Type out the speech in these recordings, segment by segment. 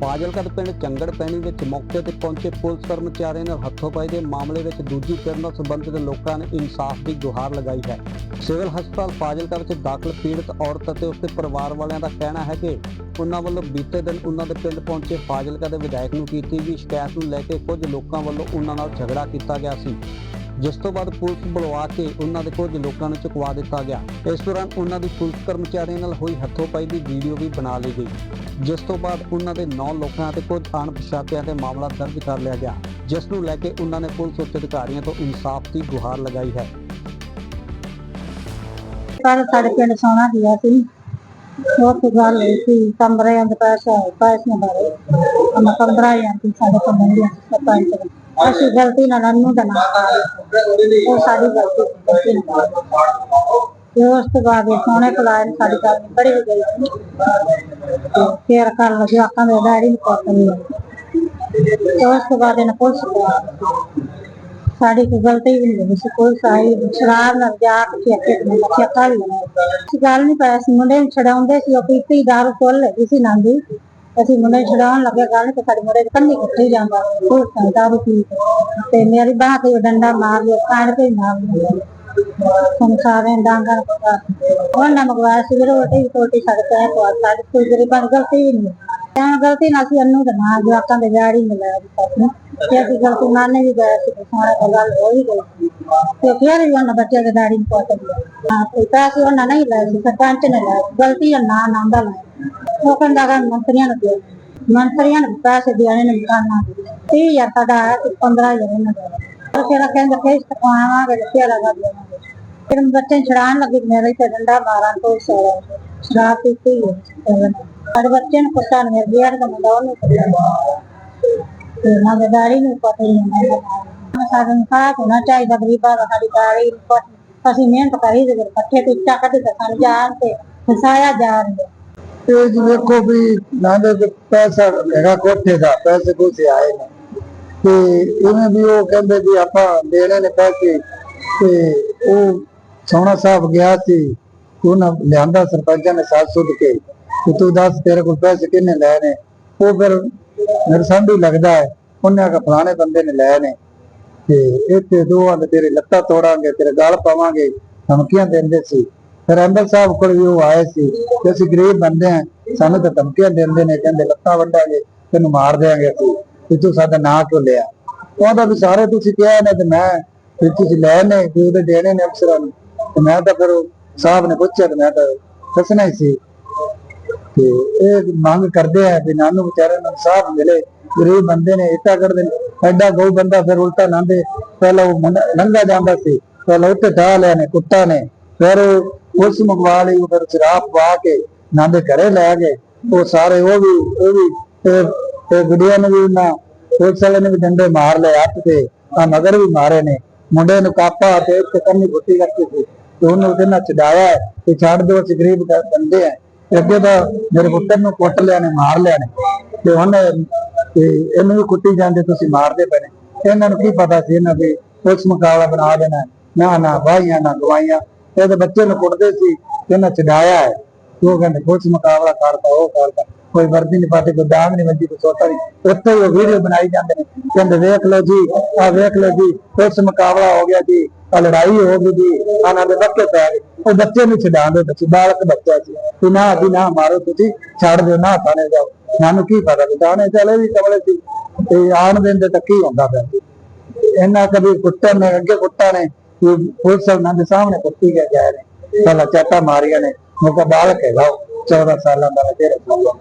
ਫਾਜ਼ਿਲਕਾ ਦੇ ਪਿੰਡ ਚੰਗੜ ਪੈਣੀ ਵਿੱਚ ਮੌਕੇ ਤੇ ਪਹੁੰਚੇ ਪੁਲਿਸ ਕਰਮਚਾਰੀਆਂ ਨਾਲ ਹੱਥੋਂਬਾਈ ਦੇ ਮਾਮਲੇ ਵਿੱਚ ਦੂਜੀ ਧਿਰ ਨਾਲ ਸੰਬੰਧਿਤ ਲੋਕਾਂ ਨੇ ਇਨਸਾਫ ਦੀ ਗੁਹਾਰ ਲਗਾਈ ਹੈ। ਸਿਵਲ ਹਸਪਤਾਲ ਫਾਜ਼ਿਲਕਾ ਵਿੱਚ ਦਾਖਲ ਪੀੜਤ ਔਰਤ ਅਤੇ ਉਸਦੇ ਪਰਿਵਾਰ ਵਾਲਿਆਂ ਦਾ ਕਹਿਣਾ ਹੈ ਕਿ ਉਹਨਾਂ ਵੱਲੋਂ ਬੀਤੇ ਦਿਨ ਉਹਨਾਂ ਦੇ ਪਿੰਡ ਪਹੁੰਚੇ ਫਾਜ਼ਿਲਕਾ ਦੇ ਵਿਧਾਇਕ ਨੂੰ ਕੀਤੀ ਗਈ ਸ਼ਿਕਾਇਤ ਨੂੰ ਲੈ ਕੇ ਕੁਝ ਲੋਕਾਂ ਵੱਲੋਂ ਉਹਨਾਂ ਨਾਲ ਝਗੜਾ ਕੀਤਾ ਗਿਆ ਸੀ। ਜਿਸ ਤੋਂ ਬਾਅਦ ਪੁਲਿਸ ਬੁਲਵਾ ਕੇ ਉਹਨਾਂ ਦੇ ਕੁਝ ਲੋਕਾਂ ਨੂੰ ਚੁਕਵਾ ਦਿੱਤਾ ਗਿਆ। ਇਸ ਦੌਰਾਨ ਉਹਨਾਂ ਦੀ ਪੁਲਿਸ ਕਰਮਚਾਰੀਆਂ ਨਾਲ ਹੋਈ ਹੱਥੋਂਬਾਈ ਦੀ ਵੀਡੀਓ ਵੀ ਬਣਾ ਲਈ ਗਈ। ਜਿਸ ਤੋਂ ਬਾਅਦ ਉਹਨਾਂ ਦੇ 9 ਲੋਕਾਂ ਤੇ ਕੁਝ ਅਣਪਛਾਤਿਆਂ ਤੇ ਮਾਮਲਾ ਦਰਜ ਕਰ ਲਿਆ ਗਿਆ, ਜਿਸ ਨੂੰ ਲੈ ਕੇ ਉਹਨਾਂ ਨੇ ਪੁਲਿਸ ਉੱਚ ਅਧਿਕਾਰੀਆਂ ਤੋਂ ਇਨਸਾਫ ਦੀ ਗੁਹਾਰ ਲਗਾਈ ਹੈ। ਕੱਲ ਸਾਡੇ ਪਿੰਡ ਸੋਨਾ ਗਿਆ ਸੀ। ਉਹ ਗੱਲ ਹੋਈ ਸੀ। ਕਮਰੇ ਅੰਦਰ ਪੈਸਾ ਪੈਸੇ ਬਾਰੇ। ਉਹਨਾਂ ਕਮਰਾ ਸਾਡੇ ਕੋਲ ਮੰਗਿਆ ਸਰਪੰਚ ਨੇ ਅਸੀਂ ਗਲਤੀ ਨਾਲ ਨੂੰ ਦਾ ਉਹ ਸਾਡੀ ਗਲਤੀ ਗਲਤੀ ਨਾਲ। ਤੇ ਉਸ ਤੋਂ ਬਾਅਦ ਇਹ ਸੋਨੇ ਕੋਲ ਸਾਡੀ ਗੱਲ ਬੜੀ ਹੋ ਗਈ ਤੇ ਫੇਰ ਕਰ ਲਗਿਆ ਆਕਾਂ ਦੇ ਡੈਡੀ ਨੂੰ ਪਤਾ ਤੇ ਉਸ ਤੋਂ ਬਾਅਦ ਇਹਨਾਂ ਪੁਲਿਸ ਕੋਲ ਸਾਡੀ ਕੋਈ ਗਲਤੀ ਵੀ ਨਹੀਂ ਸੀ। ਕੋਈ ਸਾਈ ਸ਼ਰਾਬ ਨਾਲ ਜਾ ਕੇ ਚੇਕੇ ਤੇ ਚੇਕਾ ਵੀ ਨਹੀਂ ਗੱਲ ਨਹੀਂ ਪਾਇਆ ਸੀ। ਮੁੰਡੇ ਨੂੰ ਛਡਾਉਂਦੇ ਸੀ, ਉਹ ਪੀਤੀ ਦਾਰੂ ਕੋਲ ਲੱਗੀ ਸੀ ਨਾਂਦੀ। ਅਸੀਂ ਮੁੰਡੇ ਨੂੰ ਛਡਾਉਣ ਲੱਗੇ ਗੱਲ ਤੇ ਸਾਡੇ ਮੁੰਡੇ ਕੰਨੀ ਕੁੱਟੀ ਜਾਂਦਾ। ਉਹ ਸੰਦਾ ਵੀ ਤੇ ਮੇਰੀ ਬਾਹ ਤੇ ਡੰਡਾ ਮਾਰ ਲਿਆ ਕਾੜ ਕੇ ਮਾਰ ਲਿਆ। ਸੰਸਾਰੇ ਡਾਂਗਾ ਉਹਨਾਂ ਮਗਵਾਇਆ ਸੀ ਰੋਟੀ ਰੋਟੀ ਸਾਡੇ ਤੇ ਪਵਾ ਸਾਡੇ ਕੋਈ ਗਰੀਬਾਂ ਦੀ ਗਲਤੀ ਨਹੀਂ। ਤਾਂ ਗਲਤੀ ਨਾਲ ਸੀ ਅੰਨੂ ਦਾ ਨਾਂ ਜਵਾਕਾਂ ਦੇ ਜਾੜੀ ਮਿਲਿਆ ਦਿੱਤਾ ਕਿ ਅਸੀਂ ਗਲਤੀ ਮੰਨੇ ਵੀ ਗਏ ਸੀ ਸਾਰਾ ਗੱਲ ਹੋ ਗਈ। ਤੇ ਫਿਰ ਵੀ ਉਹਨਾਂ ਬੱਚਿਆਂ ਦੇ ਦਾੜੀ ਨੂੰ ਪਾ ਗਿਆ ਹਾਂ ਤੇ ਪੈਸੇ ਉਹਨਾਂ ਨਹੀਂ ਲਾਏ ਸੀ, ਸਰਪੰਚ ਨੇ ਲਏ ਗਲਤੀ ਹੈ ਨਾ ਦਾ ਲਾਇਆ ਉਹ ਕਹਿੰਦਾ ਮੰਤਰੀਆਂ ਨੂੰ ਦਿਓ। ਮੰਤਰੀਆਂ ਨੂੰ ਪੈਸੇ ਦੇਣੇ ਨੇ ਮਕਾਨਾਂ ਦੇ 30000 ਸਾਡਾ 15000 ਉਹਨਾਂ ਦਾ ਉਹ ਫਿਰ ਕਹਿੰਦਾ ਕਿਸ ਤਕਵਾਵਾਂਗੇ ਤੇ ਲਗਾ ਦੇਵਾਂਗੇ ਫਿਰ ਬੱਚੇ ਨੂੰ ਛੜਾਣ ਲੱਗੇ ਮੇਰੇ ਤੇ ਡੰਡਾ ਮਾਰਾਂ ਤੋਂ ਸਾਰਾ ਸ਼ਰਾਬ ਪੀਤੀ ਹੈ ਸਾਡੇ ਬੱਚੇ ਨੂੰ ਪਤਾ ਨਹੀਂ ਗਿਆ ਦਾ ਮੁੰਡਾ ਉਹਨੂੰ ਤੇ ਨਾ ਗਦਾਰੀ ਨੂੰ ਪਤਾ ਨਹੀਂ ਹੈ ਸਾਡੇ ਨੂੰ ਸਾਥ ਹੋਣਾ ਚਾਹੀਦਾ, ਗਰੀਬਾਂ ਦਾ ਸਾਡੀ ਦਾੜੀ ਅਸੀਂ ਮਿਹਨਤ ਕਰੀ ਤੇ ਪੱਠੇ ਤੇ ਇੱਟਾਂ ਕੱਢ ਕੇ ਸਾਨੂੰ ਜਾਣ ਤੇ ਫਸਾਇਆ ਜਾ ਰਿਹਾ ਇਹ ਜੀ ਵੇਖੋ ਵੀ ਨਾਂਦੇ ਦੇ ਪੈਸਾ ਹੈਗਾ ਕੋਠੇ ਦਾ, ਪੈਸੇ ਕੋਸੇ ਆਏ ਨੇ। ਤੇ ਇਵੇਂ ਵੀ ਉਹ ਕਹਿੰਦੇ ਵੀ ਆਪਾਂ ਦੇਣੇ ਨੇ ਪੈਸੇ ਤੇ ਉਹ ਸੋਹਣਾ ਸਾਹਿਬ ਗਿਆ ਸੀ, ਉਹਨਾਂ ਲਿਆਂਦਾ ਸਰਪੰਚਾਂ ਨੇ ਸਾਥ ਸੁੱਧ ਕੇ ਕਿ ਤੂੰ ਦੱਸ ਤੇਰੇ ਕੋਲ ਪੈਸੇ ਕਿੰਨੇ ਲੈ ਨੇ? ਉਹ ਫਿਰ ਮੇਰੇ ਲੱਗਦਾ ਹੈ, ਉਹਨੇ ਆਖਿਆ ਫਲਾਣੇ ਬੰਦੇ ਨੇ ਲੈ ਨੇ। ਤੇ ਇੱਥੇ ਦੋਵਾਂ ਦੇ ਤੇਰੇ ਲੱਤਾਂ ਤੋੜਾਂਗੇ, ਤੇਰੇ ਗਾਲ ਪਾਵਾਂਗੇ, ਧਮਕੀਆਂ ਦਿੰਦੇ ਸੀ। ਫਿਰ ਅੰਦਰ ਸਾਹਿਬ ਕੋਲ ਵੀ ਉਹ ਆਏ ਸੀ ਕਿ ਅਸੀਂ ਗਰੀਬ ਬੰਦੇ ਆ ਸਾਨੂੰ ਤਾਂ ਧਮਕੀਆਂ ਦਿੰਦੇ ਨੇ, ਕਹਿੰਦੇ ਲੱਤਾਂ ਵੱਢਾਂਗੇ, ਤੈਨੂੰ ਮਾਰ ਦੇਾਂਗੇ ਅਸੀਂ ਤੇ ਤੂੰ ਸਾਡਾ ਨਾਂ ਕਿਉਂ ਲਿਆ? ਉਹਦਾ ਵੀ ਸਾਰੇ ਤੁਸੀਂ ਕਿਹਾ ਨੇ ਤੇ ਮੈਂ, ਵੀ ਤੁਸੀਂ ਲੈ ਨੇ, ਵੀ ਉਹਦੇ ਦੇਣੇ ਨੇ ਅਫਸਰਾਂ ਨੂੰ। ਤੇ ਮੈਂ ਤਾਂ ਫਿਰ ਸਾਹਿਬ ਨੇ ਪੁੱਛਿਆ ਤੇ ਮੈਂ ਤਾਂ ਦੱਸਣਾ ਹੀ ਸੀ। ਤੇ ਇਹ ਮੰਗ ਕਰਦੇ ਆ ਵੀ ਨਾਨੂੰ ਵਿਚਾਰੇ ਨੂੰ ਇਨਸਾਫ ਮਿਲੇ। ਗਰੀਬ ਬੰਦੇ ਨੇ ਇੱਟਾ ਕਰਦੇ ਨੇ। ਐਡਾ ਗਊ ਬੰਦਾ ਫਿਰ ਉਲਟਾ ਲਾਂਦੇ ਪਹਿਲਾਂ ਉਹ ਮੁੰਡਾ ਲੰਘਾ ਜਾਂਦਾ ਸੀ, ਪਹਿਲਾਂ ਉੱਤੇ ਢਾ ਲਿਆ ਨੇ, ਕੁੱਤਾ ਨੇ। ਫਿਰ ਉਹ ਉਸ ਮੰਗਵਾ ਲਈ ਉਹ ਸ਼ਰਾਬ ਪਾ ਕੇ ਨਾਂਦੇ ਘਰੇ ਲੈ ਗਏ। ਉਹ ਸਾਰੇ ਉਹ ਵੀ ਉਹ ਵੀ ਤੇ ਗੁੱਡੀਆਂ ਨੂੰ ਵੀ ਨਾ ਪੁਲਿਸ ਵਾਲੇ ਨੇ ਵੀ ਡੰਡੇ ਮਾਰ ਲਏ ਹੱਥ ਤੇ। ਆ ਮਗਰ ਵੀ ਮਾਰੇ ਨੇ। ਮੁੰਡੇ ਨੂੰ ਕਾਪਾ ਤੇ ਇੱਕ ਕੰਨੀ ਗੁੱਟੀ ਕਰਕੇ ਸੀ। ਤੇ ਉਹਨੂੰ ਕਹਿੰਦਾ ਛਡਾਇਆ ਹੈ ਕਿ ਛੱਡ ਦਿਓ, ਅਸੀਂ ਗਰੀਬ ਬੰਦੇ ਆ ਅੱਗੇ ਤਾਂ ਮੇਰੇ ਪੁੱਤਰ ਨੂੰ ਕੁੱਟ ਲਿਆ ਨੇ, ਮਾਰ ਲਿਆ ਨੇ। ਤੇ ਹੁਣ ਇਹਨੂੰ ਵੀ ਕੁੱਟੀ ਜਾਂਦੇ ਤੁਸੀਂ ਮਾਰਦੇ ਪਏ ਨੇ। ਇਹਨਾਂ ਨੂੰ ਕੀ ਪਤਾ ਸੀ ਇਹਨਾਂ ਦੇ ਪੁਲਿਸ ਮੁਕਾਬਲਾ ਬਣਾ ਦੇਣਾ ਨਾ ਨਾ ਵਾਹੀਆਂ, ਨਾ ਗਵਾਈਆਂ ਇਹਦੇ ਬੱਚੇ ਨੂੰ ਕੁੱਟਦੇ ਸੀ, ਇਹਨਾਂ ਛਡਾਇਆ ਹੈ। ਉਹ ਕਹਿੰਦੇ ਪੁਲਿਸ ਮੁਕਾਬਲਾ ਕਰਦਾ ਉਹ ਕਰਦਾ ਕੋਈ ਵਰਦੀ ਨਹੀਂ ਪਾਤੇ, ਕੋਈ ਦਾਗ ਨਹੀਂ ਵੱਜੀ, ਕੋਈ ਸੋਟਾ ਨਹੀਂ। ਉੱਥੇ ਉਹ ਵੀਡੀਓ ਬਣਾਈ ਜਾਂਦੇ ਨੇ। ਕਹਿੰਦੇ, ਵੇਖ ਲਓ ਜੀ ਆ ਵੇਖ ਲਓ ਜੀ ਪੁਲਿਸ ਮੁਕਾਬਲਾ ਹੋ ਗਿਆ ਜੀ ਆ ਲੜਾਈ ਹੋ ਗਈ ਜੀ ਆਨਾਂ ਦੇ ਬੱਕੇ ਪੈ ਗਏ। ਉਹ ਬੱਚੇ ਨੂੰ ਛਡਾਉਂਦੇ ਬੱਚੇ ਬਾਲਕ ਬੱਚਾ ਸੀ ਕਿ ਨਾ, ਵੀ ਨਾ ਮਾਰੋ ਤੁਸੀਂ, ਛੱਡ ਦਿਓ, ਨਾ ਥਾਣੇ ਜਾਓ। ਸਾਨੂੰ ਕੀ ਪਤਾ ਵੀ ਥਾਣੇ ਚਲੇ ਵੀ ਕਮਲੇ ਸੀ। ਤੇ ਆਣ ਦਿਨ ਦੇ ਤੱਕ ਕੀ ਹੁੰਦਾ ਪਿਆ ਇਹਨਾਂ ਕਦੇ ਕੁੱਟਣ ਨੇ, ਅੱਗੇ ਕੁੱਤਾ ਨੇ। ਕਿ ਪੁਲਿਸ ਉਹਨਾਂ ਦੇ ਸਾਹਮਣੇ ਕੁੱਤੀ ਗਿਆ ਜਾ ਰਹੇ ਪਹਿਲਾਂ ਚਾਟਾ ਮਾਰੀਆਂ ਨੇ ਮੁਕਾ ਬਾਲਕ ਹੈਗਾ ਉਹ 14 ਸਾਲਾਂ ਦਾ ਤੇਰੇ ਸਾਲਾਂ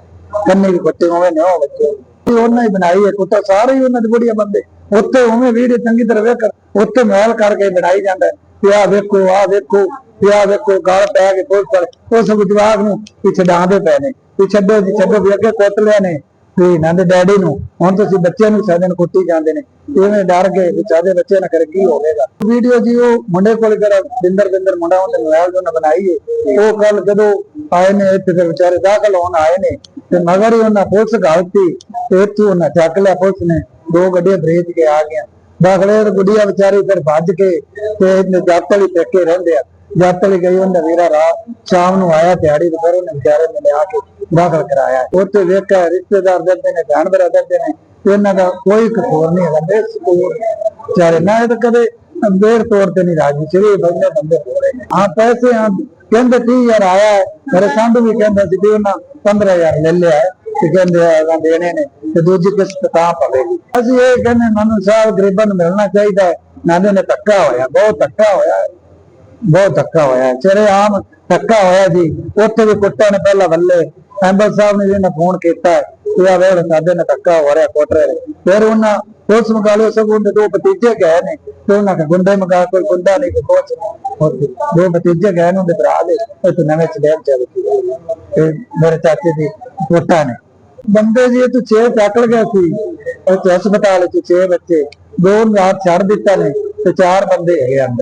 ਕੰਨੇ ਵੀ ਕੁੱਤੇ ਹੋਵੇ ਨੇ ਉਹਨਾਂ ਹੀ ਬਣਾਈ ਹੈ ਕੁੱਤਾ, ਸਾਰੇ ਹੀ ਉਹਨਾਂ ਦੇ ਬੁੜੀਆਂ ਬੰਦੇ। ਉੱਥੇ ਉਵੇਂ ਵੀਡੀਓ ਚੰਗੀ ਤਰ੍ਹਾਂ ਵੇਖ, ਉੱਥੇ ਮਹਿਲ ਕਰਕੇ ਬਣਾਈ ਜਾਂਦਾ ਹੈ। ਵੀ ਆਹ ਵੇਖੋ ਆਹ ਵੇਖੋ, ਵੀ ਆਹ ਵੇਖੋ, ਗਾਲ ਪੈ ਕੇ ਪੁਲਿਸ ਵਾਲੇ, ਉਸ ਜਵਾਬ ਨੂੰ ਪਿੱਛੇ ਡਾਂਦੇ ਪਏ ਨੇ। ਵੀ ਛੱਡੋ ਜੀ, ਛੱਡੋ ਵੀ ਅੱਗੇ ਕੁੱਟ ਲਿਆ ਨੇ। ਤੇ ਇਹਨਾਂ ਦੇ ਡੈਡੀ ਨੂੰ। ਹੁਣ ਤੁਸੀਂ ਬੱਚਿਆਂ ਨੂੰ ਸਾਡੇ ਕੁੱਟੀ ਜਾਂਦੇ ਨੇ। ਇਵੇਂ ਡਰ ਗਏ ਵੀ ਚਾਹਦੇ ਬੱਚੇ ਨਾ ਕਰ ਕੀ ਹੋਵੇਗਾ। ਵੀਡੀਓ ਜੀ, ਉਹ ਮੁੰਡੇ ਕੋਲ ਜਿਹੜਾ ਬਿੰਦਰ ਬਿੰਦਰ ਮੁੰਡਾ, ਉਹਨੇ ਮੋਬਾਈਲ ਤੋਂ ਬਣਾਈ ਹੈ ਉਹ ਕੱਲ ਜਦੋਂ ਆਏ ਨੇ ਇੱਥੇ ਫਿਰ ਵਿਚਾਰੇ ਦਾਖਲ ਹੋਣ ਆਏ ਨੇ, ਤੇ ਮਗਰ ਹੀ ਉਹਨਾਂ ਪੁਲਿਸ ਗਾਲਤੀ ਤੇ ਇੱਥੋਂ ਉਹਨਾਂ ਚੱਕ ਲਿਆ ਪੁਲਿਸ ਨੇ, ਦੋ ਗੱਡੀਆਂ ਬ੍ਰੇਕ ਕੇ ਆ ਗਿਆ ਦਾਖਲੇ ਗੁੱਡੀਆਂ ਵਿਚਾਰੀ ਫਿਰ ਭੱਜ ਕੇ ਤੇ ਇਹਨੇ ਜੱਟ ਰਹਿੰਦੇ ਆ। ਜਦ ਗਈ ਉਹਨੇ ਵੀਰਾ ਰਾਤ ਸ਼ਾਮ ਨੂੰ ਆਇਆ ਦਿਹਾੜੀ ਤੇ ਉਹਨੇ ਵਿਚਾਰੇ ਨੇ ਲਿਆ ਕੇ ਦਾਖਲ ਕਰਾਇਆ। ਉੱਥੇ ਵੇਖਿਆ ਰਿਸ਼ਤੇਦਾਰ ਦਿੰਦੇ ਨੇ ਭੈਣ ਭਰਾ ਦਿੰਦੇ ਨੇ ਇਹਨਾਂ ਦਾ ਕੋਈ ਕਸੂਰ ਨਹੀਂ ਹੈਗਾ ਬੇਸਕੂਰ ਵਿਚਾਰੇ ਨਾ ਇਹ ਤਾਂ ਕਦੇ ਬੇਰ ਤੋੜ ਤੇ ਨਹੀਂ ਰਾਜੀ, ਸਿਰੇ ਬੰਦੇ ਬੰਦੇ ਹੋ ਰਹੇ ਨੇ। ਆ ਪੈਸੇ ਆ ਕਹਿੰਦੇ 30000 ਆਇਆ ਮੇਰੇ ਸੰਧੂ ਵੀ ਕਹਿੰਦਾ ਸੀ ਵੀ ਉਹਨਾਂ 15000 ਲੈ ਲਿਆ ਤੇ ਕਹਿੰਦੇ ਆ ਦੇਣੇ ਨੇ, ਤੇ ਦੂਜੀ ਕਿਸ਼ਤ ਤਾਂ ਪਵੇਗੀ ਅਸੀਂ ਇਹ ਕਹਿੰਦੇ ਮਨੂ ਸਾਹਿਬ ਗਰੀਬਾਂ ਨੂੰ ਮਿਲਣਾ ਚਾਹੀਦਾ ਹੈ। ਨਾਲੇ ਨੇ ਧੱਕਾ ਹੋਇਆ, ਬਹੁਤ ਧੱਕਾ ਹੋਇਆ। ਬਹੁਤ ਧੱਕਾ ਹੋਇਆ। ਚਰੇ ਆਮ ਧੱਕਾ ਹੋਇਆ ਜੀ ਉੱਥੇ ਵੀ ਕੁੱਟਾਂ ਨੇ ਪਹਿਲਾਂ ਵੱਲੇ ਐਂਬਲ ਸਾਹਿਬ ਨੇ ਜਿਹਨੇ ਫੋਨ ਕੀਤਾ। ਹੈ ਵੇੜ ਸਾਡੇ ਨੇ ਧੱਕਾ ਹੋ ਰਿਹਾ ਕੋਟਰੇ ਫਿਰ ਉਹਨਾਂ ਪੁਲਿਸ ਮੁਕਾਲੇ ਸਭ ਉਹਦੇ ਦੋ ਭਤੀਜੇ ਗਏ ਨੇ। ਤੇ ਉਹਨਾਂ ਕੇ ਗੁੰਡੇ ਮਗਾ, ਕੋਈ ਗੁੰਡਾ ਨਹੀਂ ਕੋਈ ਕੁਛ ਦੋ ਭਤੀਜੇ ਗਏ ਨੇ, ਉਹਦੇ ਭਰਾ ਦੇ। ਇੱਥੇ ਨਵੇਂ ਚੜੇਲ ਚੱਲ ਤੇ ਮੇਰੇ ਚਾਚੇ ਦੀ ਕੋਟਾ ਨੇ। ਬੰਦੇ ਜੀ, ਇਹ ਤੋਂ 6 ਚੱਕਲ ਗਏ ਸੀ। ਇੱਥੇ ਹਸਪਤਾਲ ਚ ਛੇ ਬੱਚੇ। ਦੋ ਰਾਤ ਛੱਡ ਦਿੱਤਾ ਨੇ ਤੇ ਚਾਰ ਬੰਦੇ ਹੈਗੇ ਅੰਦਰ।